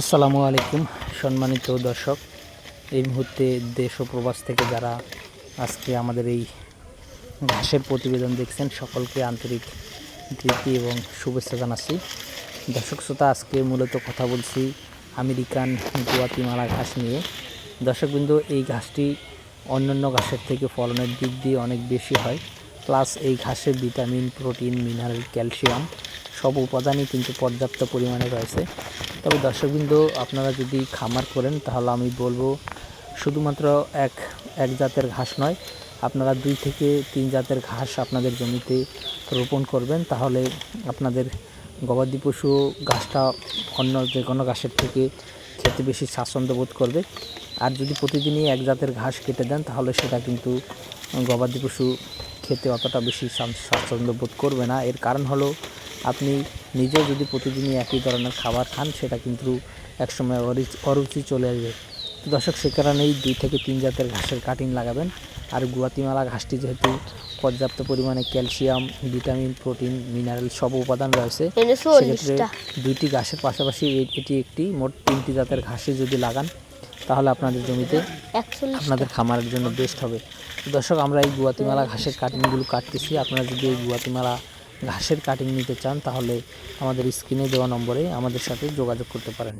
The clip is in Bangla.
আসসালামু আলাইকুম, সম্মানিত দর্শক। এই মুহূর্তে দেশ ও প্রবাস থেকে যারা আজকে আমাদের এই ঘাসের প্রতিবেদন দেখছেন, সকলকে আন্তরিক প্রীতি এবং শুভেচ্ছা জানাচ্ছি। দর্শক শ্রোতা, আজকে মূলত কথা বলছি আমেরিকান গুয়াতিমালা ঘাস নিয়ে। দর্শকবৃন্দ, এই ঘাসটি অন্যান্য ঘাসের থেকে ফলনের দিক দিয়ে অনেক বেশি হয়। প্লাস এই ঘাসে ভিটামিন, প্রোটিন, মিনারেল, ক্যালসিয়াম সব উপাদানই কিন্তু পর্যাপ্ত পরিমাণে রয়েছে। তবে দর্শকবৃন্দ, আপনারা যদি খামার করেন, তাহলে আমি বলব শুধুমাত্র এক এক জাতের ঘাস নয়, আপনারা দুই থেকে তিন জাতের ঘাস আপনাদের জমিতে রোপণ করবেন। তাহলে আপনাদের গবাদি পশু ঘাসটা অন্য যে কোনো ঘাসের থেকে খেতে বেশি স্বাচ্ছন্দ্য বোধ করবে। আর যদি প্রতিদিনই এক জাতের ঘাস কেটে দেন, তাহলে সেটা কিন্তু গবাদি পশু খেতে অতটা বেশি স্বাচ্ছন্দ্য বোধ করবে না। এর কারণ হলো আপনি নিজেও যদি প্রতিদিনই একই ধরনের খাবার খান সেটা কিন্তু একসময় অরুচি চলে আসবে। দর্শক সে কারণেই দুই থেকে তিন জাতের ঘাসের কাটিং লাগাবেন। আর গুয়াতিমালা ঘাসটি যেহেতু পর্যাপ্ত পরিমাণে ক্যালসিয়াম ভিটামিন প্রোটিন মিনারেল সব উপাদান রয়েছে সেক্ষেত্রে দুইটি ঘাসের পাশাপাশি এটি একটি মোট তিনটি জাতের ঘাসই যদি লাগান তাহলে আপনাদের জমিতে আপনাদের খামারের জন্য বেস্ট হবে। দর্শক আমরা এই গুয়াতিমালা ঘাসের কাটিংগুলো কাটতেছি। আপনারা যদি এই গুয়াতিমালা ঘাসের কাটিং নিতে চান তাহলে আমাদের স্ক্রিনে দেওয়া নম্বরে আমাদের সাথে যোগাযোগ করতে পারেন।